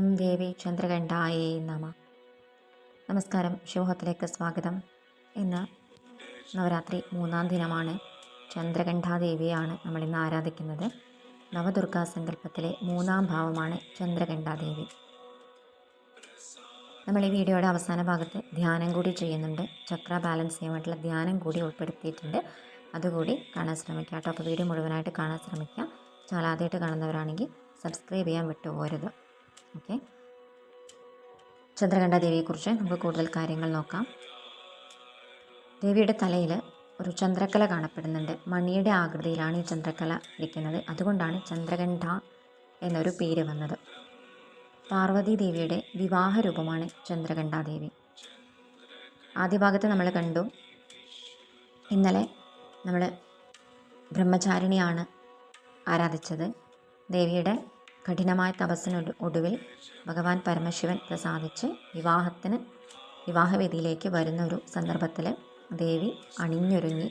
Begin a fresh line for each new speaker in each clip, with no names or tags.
ഓം ദേവി ചന്ദ്രകണ്ഠായേ നമ. നമസ്കാരം. ശിവഹത്തിലേക്ക് സ്വാഗതം. ഇന്ന് നവരാത്രി മൂന്നാം ദിനമാണ് ചന്ദ്രകണ്ഠാദേവിയാണ് നമ്മൾ ഇന്ന് ആരാധിക്കുന്നത്. നവദുർഗാ സങ്കല്പത്തിലെ മൂന്നാം ഭാവമാണ് ചന്ദ്രകണ്ഠാദേവി. നമ്മൾ ഈ വീഡിയോയുടെ അവസാന ഭാഗത്ത് ധ്യാനം കൂടി ചെയ്യുന്നുണ്ട്. ചക്ര ബാലൻസ് ചെയ്യാൻ ധ്യാനം കൂടി ഉൾപ്പെടുത്തിയിട്ടുണ്ട്. അതുകൂടി കാണാൻ ശ്രമിക്കുക കേട്ടോ. അപ്പോൾ വീഡിയോ മുഴുവനായിട്ട് കാണാൻ ശ്രമിക്കുക ചാലാതായിട്ട് കാണുന്നവരാണെങ്കിൽ സബ്സ്ക്രൈബ് ചെയ്യാൻ വിട്ടുപോകരുത്. ഓക്കെ. ചന്ദ്രകണ്ഠ ദേവിയെക്കുറിച്ച് നമുക്ക് കൂടുതൽ കാര്യങ്ങൾ നോക്കാം. ദേവിയുടെ തലയിൽ ഒരു ചന്ദ്രക്കല കാണപ്പെടുന്നുണ്ട്. മണിയുടെ ആകൃതിയിലാണ് ഈ ചന്ദ്രക്കല ഇരിക്കുന്നത്. അതുകൊണ്ടാണ് ചന്ദ്രകണ്ഠ എന്നൊരു പേര് വന്നത്. പാർവതി ദേവിയുടെ വിവാഹ രൂപമാണ് ചന്ദ്രകണ്ഠാദേവി. ആദ്യ ഭാഗത്ത് നമ്മൾ കണ്ടു. ഇന്നലെ നമ്മൾ ബ്രഹ്മചാരിണിയാണ് ആരാധിച്ചത്. ദേവിയുടെ കഠിനമായ തപസ്സിന് ഒടു- ഒടുവിൽ ഭഗവാൻ പരമശിവൻ പ്രസാദിച്ച് വിവാഹത്തിന് വിവാഹവേദിയിലേക്ക് വരുന്ന ഒരു സന്ദർഭത്തിൽ ദേവി അണിഞ്ഞൊരുങ്ങി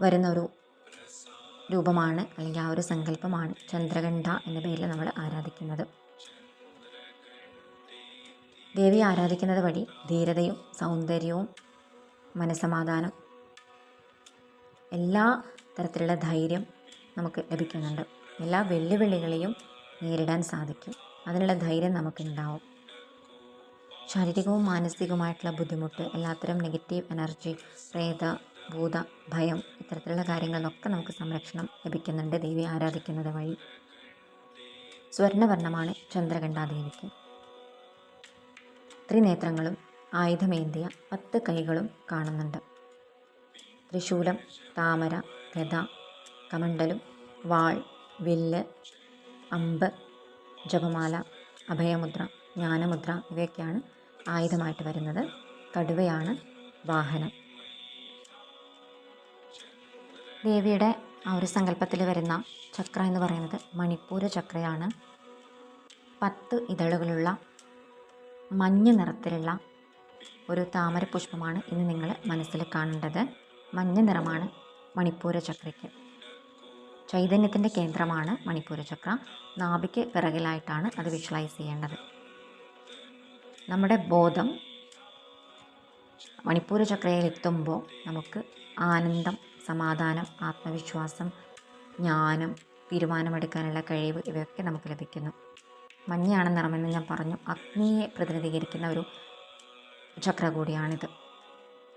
വരുന്ന ഒരു രൂപമാണ് അല്ലെങ്കിൽ ആ ഒരു സങ്കല്പമാണ് ചന്ദ്രകണ്ഠ എന്ന പേരിൽ നമ്മൾ ആരാധിക്കുന്നത്. ദേവിയെ ആരാധിക്കുന്നത് വഴി ധീരതയും സൗന്ദര്യവും മനസമാധാനം എല്ലാ തരത്തിലുള്ള ധൈര്യം നമുക്ക് ലഭിക്കുന്നുണ്ട്. എല്ലാ വെല്ലുവിളികളെയും നേരിടാൻ സാധിക്കും. അതിനുള്ള ധൈര്യം നമുക്കുണ്ടാവും. ശാരീരികവും മാനസികവുമായിട്ടുള്ള ബുദ്ധിമുട്ട് എല്ലാത്തരം നെഗറ്റീവ് എനർജി പ്രേത ഭൂത ഭയം ഇത്തരത്തിലുള്ള കാര്യങ്ങളിലൊക്കെ നമുക്ക് സംരക്ഷണം ലഭിക്കുന്നുണ്ട് ദേവി ആരാധിക്കുന്നത് വഴി. സ്വർണവർണമാണ് ചന്ദ്രകണ്ഠാദേവിക്ക് ത്രിനേത്രങ്ങളും ആയുധമേന്തിയ പത്ത് കൈകളും കാണുന്നുണ്ട്. ത്രിശൂലം താമര ഗത കമണ്ടലും വാൾ വില്ല് അമ്പ് ജപമാല അഭയമുദ്ര ജ്ഞാനമുദ്ര ഇവയൊക്കെയാണ് ആയുധമായിട്ട് വരുന്നത്. കടുവയാണ് വാഹനം. ദേവിയുടെ ആ ഒരു സങ്കല്പത്തിൽ വരുന്ന ചക്ര എന്ന് പറയുന്നത് മണിപ്പൂര ചക്രയാണ്. പത്ത് ഇതളുകളുള്ള മഞ്ഞ നിറത്തിലുള്ള ഒരു താമര പുഷ്പമാണ് ഇന്ന് നിങ്ങൾ മനസ്സിൽ കാണേണ്ടത്. മഞ്ഞ നിറമാണ് മണിപ്പൂര ചക്രയ്ക്ക്. ചൈതന്യത്തിന്റെ കേന്ദ്രമാണ് മണിപ്പൂര ചക്ര. നാഭിക്ക് പിറകിലായിട്ടാണ് അത് വിഷ്വലൈസ് ചെയ്യേണ്ടത്. നമ്മുടെ ബോധം മണിപ്പൂര ചക്രയിൽ എത്തുമ്പോൾ നമുക്ക് ആനന്ദം സമാധാനം ആത്മവിശ്വാസം ജ്ഞാനം തീരുമാനമെടുക്കാനുള്ള കഴിവ് ഇവയൊക്കെ നമുക്ക് ലഭിക്കുന്നു. മഞ്ഞയാണ് നിറമെന്ന് ഞാൻ പറഞ്ഞു. അഗ്നിയെ പ്രതിനിധീകരിക്കുന്ന ഒരു ചക്ര കൂടിയാണിത്.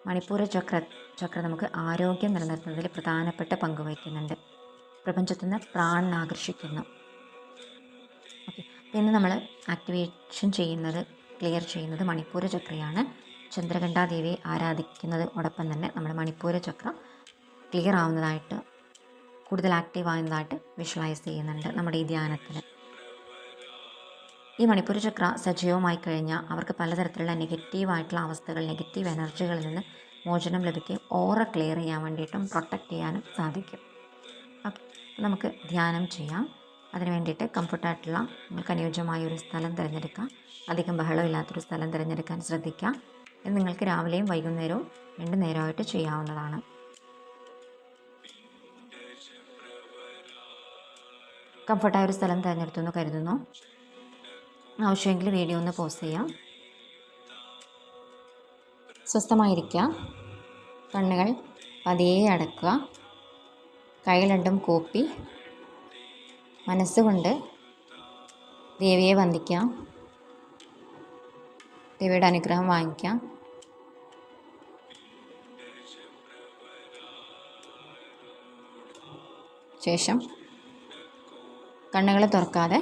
മണിപ്പൂര ചക്ര ചക്ര നമുക്ക് ആരോഗ്യം നിലനിർത്തുന്നതിൽ പ്രധാനപ്പെട്ട പങ്ക് വഹിക്കുന്നുണ്ട്. പ്രപഞ്ചത്തിൽ നിന്ന് പ്രാണൻ ആകർഷിക്കുന്നു ഓക്കെ പിന്നെ നമ്മൾ ആക്ടിവേഷൻ ചെയ്യുന്നത് ക്ലിയർ ചെയ്യുന്നത് മണിപ്പൂര ചക്രയാണ്. ചന്ദ്രകണ്ഠാദേവിയെ ആരാധിക്കുന്നതോടൊപ്പം തന്നെ നമ്മുടെ മണിപ്പൂര ചക്രം ക്ലിയർ ആവുന്നതായിട്ട് കൂടുതൽ ആക്റ്റീവ് ആവുന്നതായിട്ട് വിഷ്വലൈസ് ചെയ്യുന്നുണ്ട് നമ്മുടെ ഈ ധ്യാനത്തിൽ ഈ മണിപ്പൂര ചക്ര സജീവമായി കഴിഞ്ഞാൽ അവർക്ക് പലതരത്തിലുള്ള നെഗറ്റീവായിട്ടുള്ള അവസ്ഥകൾ നെഗറ്റീവ് എനർജികളിൽ നിന്ന് മോചനം ലഭിക്കുകയും ഓറ ക്ലിയർ ചെയ്യാൻ വേണ്ടിയിട്ടും പ്രൊട്ടക്റ്റ് ചെയ്യാനും സാധിക്കും. നമുക്ക് ധ്യാനം ചെയ്യാം. അതിന് വേണ്ടിയിട്ട് കംഫർട്ടായിട്ടുള്ള നിങ്ങൾക്ക് അനുയോജ്യമായ ഒരു സ്ഥലം തിരഞ്ഞെടുക്കാം. അധികം ബഹളമില്ലാത്തൊരു സ്ഥലം തിരഞ്ഞെടുക്കാൻ ശ്രദ്ധിക്കുക ഇത് നിങ്ങൾക്ക് രാവിലെയും വൈകുന്നേരവും രണ്ട് നേരമായിട്ട് ചെയ്യാവുന്നതാണ്. കംഫർട്ടായ ഒരു സ്ഥലം തിരഞ്ഞെടുത്തു എന്ന് കരുതുന്നു. ആവശ്യമെങ്കിൽ വീഡിയോ ഒന്ന് പോസ് ചെയ്യാം. സ്വസ്ഥമായിരിക്കുക കണ്ണുകൾ പതിയെ അടക്കുക. കൈ രണ്ടും കൂപ്പി മനസ്സുകൊണ്ട് ദേവിയെ വന്ദിക്കാം. ദേവിയുടെ അനുഗ്രഹം വാങ്ങിക്കാം. ശേഷം കണ്ണുകൾ തുറക്കാതെ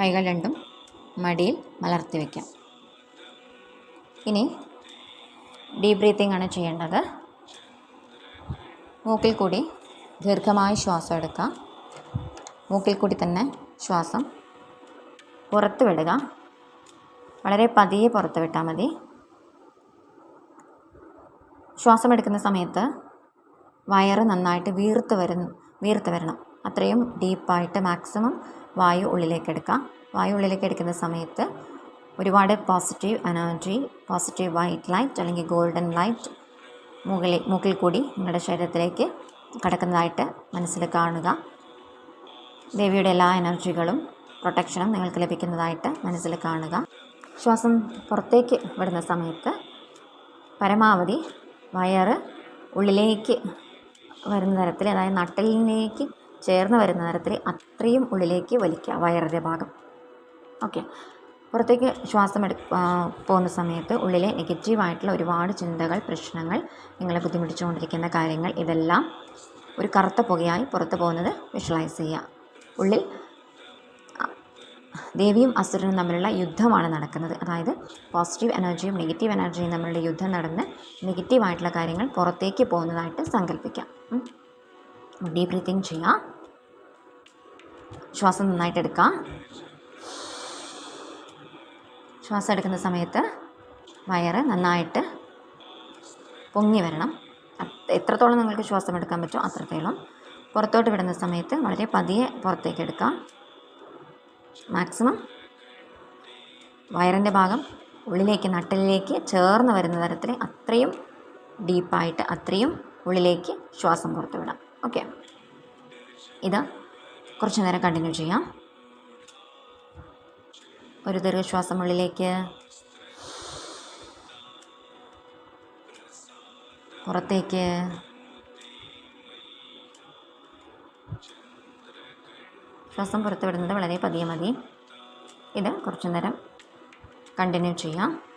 കൈകൾ രണ്ടും മടിയിൽ മലർത്തി വയ്ക്കാം ഇനി ഡീപ് ബ്രീത്തിങ് ആണ് ചെയ്യേണ്ടത്. മൂക്കിൽ കൂടി ദീർഘമായി ശ്വാസം എടുക്കുക മൂക്കിൽ കൂടി തന്നെ ശ്വാസം പുറത്ത് വിടുക. വളരെ പതിയെ പുറത്ത് വിട്ടാൽ മതി. ശ്വാസം എടുക്കുന്ന സമയത്ത് വയറ് നന്നായിട്ട് വീർത്ത് വരുന്ന വീർത്ത് വരണം. അത്രയും ഡീപ്പായിട്ട് മാക്സിമം വായു ഉള്ളിലേക്ക് എടുക്കാം വായു ഉള്ളിലേക്ക് എടുക്കുന്ന സമയത്ത് ഒരുപാട് positive energy positive white light അല്ലെങ്കിൽ ഗോൾഡൻ ലൈറ്റ് മുകളിൽ മൂക്കിൽ കൂടി നിങ്ങളുടെ ശരീരത്തിലേക്ക് കടക്കുന്നതായിട്ട് മനസ്സിൽ കാണുക. ദേവിയുടെ എല്ലാ എനർജികളും പ്രൊട്ടക്ഷനും നിങ്ങൾക്ക് ലഭിക്കുന്നതായിട്ട് മനസ്സിൽ കാണുക. ശ്വാസം പുറത്തേക്ക് വിടുന്ന സമയത്ത് പരമാവധി വയറ് ഉള്ളിലേക്ക് വരുന്ന തരത്തിൽ അതായത് നട്ടലിലേക്ക് ചേർന്ന് വരുന്ന തരത്തിൽ അത്രയും ഉള്ളിലേക്ക് വലിക്കുക വയറിന്റെ ഭാഗം. ഓക്കെ. പുറത്തേക്ക് ശ്വാസം എടു പോകുന്ന സമയത്ത് ഉള്ളിലെ നെഗറ്റീവായിട്ടുള്ള ഒരുപാട് ചിന്തകൾ പ്രശ്നങ്ങൾ നിങ്ങളെ ബുദ്ധിമുട്ടിച്ചുകൊണ്ടിരിക്കുന്ന കാര്യങ്ങൾ ഇതെല്ലാം ഒരു കറുത്ത പുകയായി പുറത്ത് പോകുന്നത് വിഷ്വലൈസ് ചെയ്യുക. ഉള്ളിൽ ദേവിയും അസുരനും തമ്മിലുള്ള യുദ്ധമാണ് നടക്കുന്നത്. അതായത് പോസിറ്റീവ് എനർജിയും നെഗറ്റീവ് എനർജിയും തമ്മിലുള്ള യുദ്ധം നടന്ന് നെഗറ്റീവായിട്ടുള്ള കാര്യങ്ങൾ പുറത്തേക്ക് പോകുന്നതായിട്ട് സങ്കല്പിക്കാം ഡീപ് ബ്രീത്തിങ് ചെയ്യുക. ശ്വാസം നന്നായിട്ട് എടുക്കുക. ശ്വാസം എടുക്കുന്ന സമയത്ത് വയറ് നന്നായിട്ട് പൊങ്ങി വരണം. എത്രത്തോളം നിങ്ങൾക്ക് ശ്വാസം എടുക്കാൻ പറ്റുമോ അത്രത്തോളം. പുറത്തോട്ട് വിടുന്ന സമയത്ത് വളരെ പതിയെ പുറത്തേക്ക് എടുക്കാം. മാക്സിമം വയറിന്റെ ഭാഗം ഉള്ളിലേക്ക് നട്ടലിലേക്ക് ചേർന്ന് വരുന്ന തരത്തിൽ അത്രയും ഡീപ്പായിട്ട് അത്രയും ഉള്ളിലേക്ക് ശ്വാസം പുറത്ത് വിടാം ഓക്കെ. ഇത് കുറച്ച് നേരം കണ്ടിന്യൂ ചെയ്യാം. ഒരു ദീർഘശ്വാസം ഉള്ളിലേക്ക് പുറത്തേക്ക്. ശ്വാസം പുറത്തുവിടുന്നത് വളരെ പതിയെ മതി. ഇത് കുറച്ചു നേരം കണ്ടിന്യൂ ചെയ്യാം.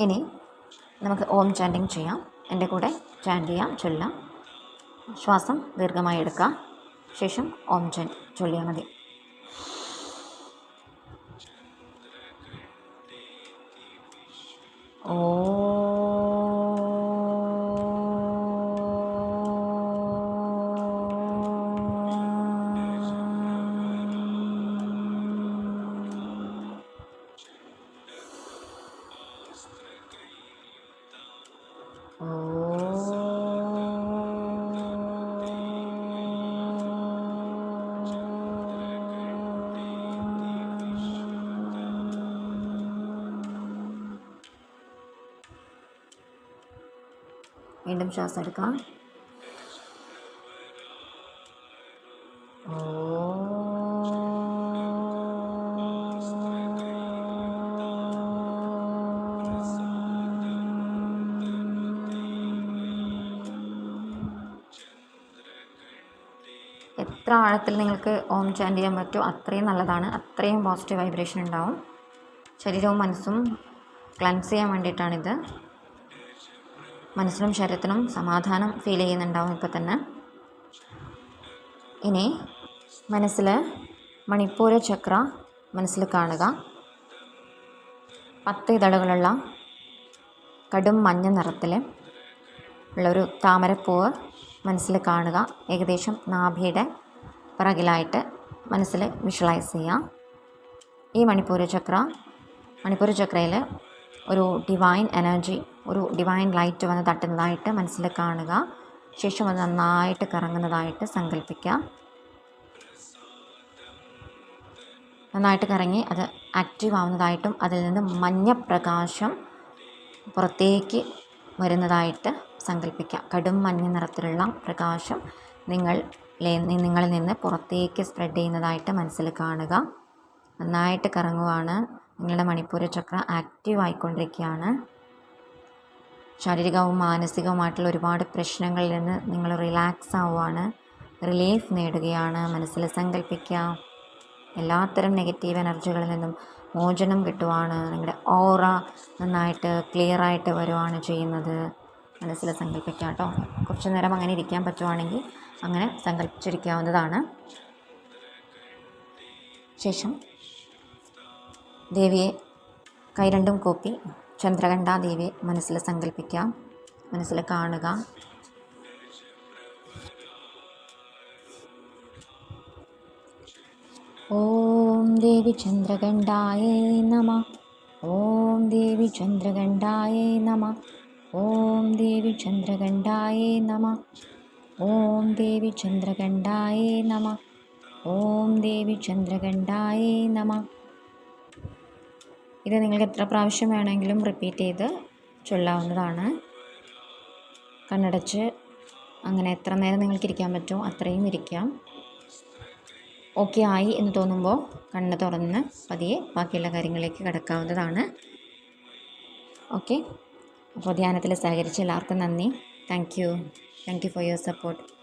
ഇനി നമുക്ക് ഓം ചാൻഡിങ് ചെയ്യാം. എന്റെ കൂടെ ചാൻഡ് ചെയ്യാം ചൊല്ലാം. ശ്വാസം ദീർഘമായി എടുക്കാം ശേഷം ഓം ചാൻ ചൊല്ലിയാൽ മതി. വീണ്ടും ശ്വാസം എടുക്കാം എത്ര ആഴത്തിൽ നിങ്ങൾക്ക് ഓം ചാൻഡ് ചെയ്യാൻ പറ്റുമോ അത്രയും നല്ലതാണ്. അത്രയും പോസിറ്റീവ് വൈബ്രേഷൻ ഉണ്ടാവും. ശരീരവും മനസ്സും ക്ലൻസ് ചെയ്യാൻ വേണ്ടിയിട്ടാണിത്. മനസ്സിനും ശരീരത്തിനും സമാധാനം ഫീൽ ചെയ്യുന്നുണ്ടാവും ഇപ്പോൾ തന്നെ. ഇനി മനസ്സിൽ മണിപ്പൂര ചക്ര മനസ്സിൽ കാണുക. പത്ത് ഇതളുകളുള്ള കടും മഞ്ഞ നിറത്തിൽ ഉള്ളൊരു താമരപ്പൂവ് മനസ്സിൽ കാണുക. ഏകദേശം നാഭിയുടെ പിറകിലായിട്ട് മനസ്സിൽ വിഷ്വലൈസ് ചെയ്യുക ഈ മണിപ്പൂര ചക്ര മണിപ്പൂര ചക്രയിൽ ഒരു ഡിവൈൻ എനർജി ഒരു ഡിവൈൻ ലൈറ്റ് വന്ന് തട്ടുന്നതായിട്ട് മനസ്സിൽ കാണുക. ശേഷം അത് നന്നായിട്ട് കറങ്ങുന്നതായിട്ട് സങ്കല്പിക്കുക നന്നായിട്ട് കറങ്ങി അത് ആക്റ്റീവ് ആവുന്നതായിട്ടും അതിൽ നിന്ന് മഞ്ഞ പ്രകാശം പുറത്തേക്ക് വരുന്നതായിട്ട് സങ്കല്പിക്കുക കടും മഞ്ഞ നിറത്തിലുള്ള പ്രകാശം നിങ്ങൾ നിങ്ങളിൽ നിന്ന് പുറത്തേക്ക് സ്പ്രെഡ് ചെയ്യുന്നതായിട്ട് മനസ്സിൽ കാണുക. നന്നായിട്ട് കറങ്ങുവാണ്. നിങ്ങളുടെ മണിപ്പൂര ചക്ര ആക്റ്റീവ് ആയിക്കൊണ്ടിരിക്കുകയാണ്. ശാരീരികവും മാനസികവുമായിട്ടുള്ള ഒരുപാട് പ്രശ്നങ്ങളിൽ നിന്ന് നിങ്ങൾ റിലാക്സ് ആവുകയാണ് റിലീഫ് നേടുകയാണ്. മനസ്സിൽ സങ്കല്പിക്കുക എല്ലാത്തരം നെഗറ്റീവ് എനർജികളിൽ നിന്നും മോചനം കിട്ടുവാണ്. നിങ്ങളുടെ ഓറ നന്നായിട്ട് ക്ലിയർ ആയിട്ട് വരുവാണ് ചെയ്യുന്നത്. മനസ്സിൽ സങ്കല്പിക്കുക കേട്ടോ. കുറച്ച് നേരം അങ്ങനെ ഇരിക്കാൻ പറ്റുവാണെങ്കിൽ അങ്ങനെ സങ്കല്പിച്ചിരിക്കാവുന്നതാണ് ശേഷം ദേവിയെ കൈ രണ്ടും കൂപ്പി ചന്ദ്രഘണ്ഠാദേവി മനസ്സിൽ സങ്കല്പിക്കാം. മനസ്സിൽ കാണുക. ഓം ദേവി ചന്ദ്രഘണ്ഠായേ നമ. ഓം ദേവി ചന്ദ്രഘണ്ഠായേ നമ. ഓം ദേവി ചന്ദ്രഘണ്ഠായേ നമ. ഓം ദേവി ചന്ദ്രഘണ്ഠായേ നമ. ഓം ദേവി ചന്ദ്രഘണ്ഠായേ നമ. ഇത് നിങ്ങൾക്ക് എത്ര പ്രാവശ്യം വേണമെങ്കിലും റിപ്പീറ്റ് ചെയ്ത് ചൊല്ലാവുന്നതാണ്. കണ്ണടച്ച് അങ്ങനെ എത്ര നേരം നിങ്ങൾക്ക് ഇരിക്കാൻ പറ്റുമോ അത്രയും ഇരിക്കാം. ഓക്കെ ആയി എന്ന് തോന്നുമ്പോൾ കണ്ണ് തുറന്ന് പതിയെ ബാക്കിയുള്ള കാര്യങ്ങളിലേക്ക് കിടക്കാവുന്നതാണ്. ഓക്കെ അപ്പോൾ ധ്യാനത്തിൽ സഹകരിച്ച എല്ലാവർക്കും നന്ദി. Thank you thank you for your support